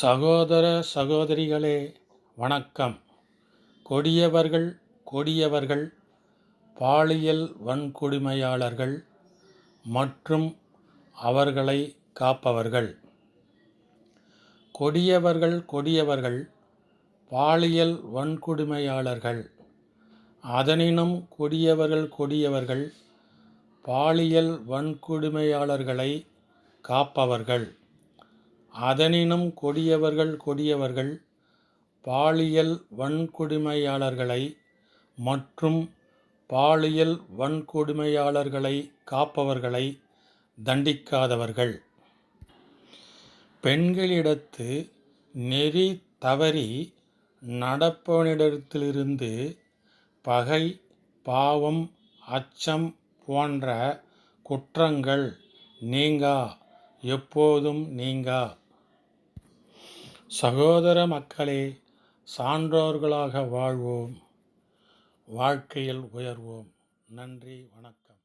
சகோதர சகோதரிகளே வணக்கம். கொடியவர்கள் கொடியவர்கள் பாலியல் வன்கொடுமையாளர்கள் மற்றும் அவர்களை காப்பவர்கள். கொடியவர்கள் கொடியவர்கள் பாலியல் வன்கொடுமையாளர்கள். அதனினும் கொடியவர்கள் கொடியவர்கள் பாலியல் வன்கொடுமையாளர்களை காப்பவர்கள். அதனினும் கொடியவர்கள் கொடியவர்கள் பாலியல் வன்கொடுமையாளர்களை மற்றும் பாலியல் வன்கொடுமையாளர்களை காப்பவர்களை தண்டிக்காதவர்கள். பெண்களிடத்து நெறி தவறி நடப்பவனிடத்திலிருந்து பகை பாவம் அச்சம் போன்ற குற்றங்கள் நீங்கா எப்போதும் நீங்கா. சகோதர மக்களே சான்றோர்களாக வாழ்வோம். வாழ்க்கையில் உயர்வோம். நன்றி வணக்கம்.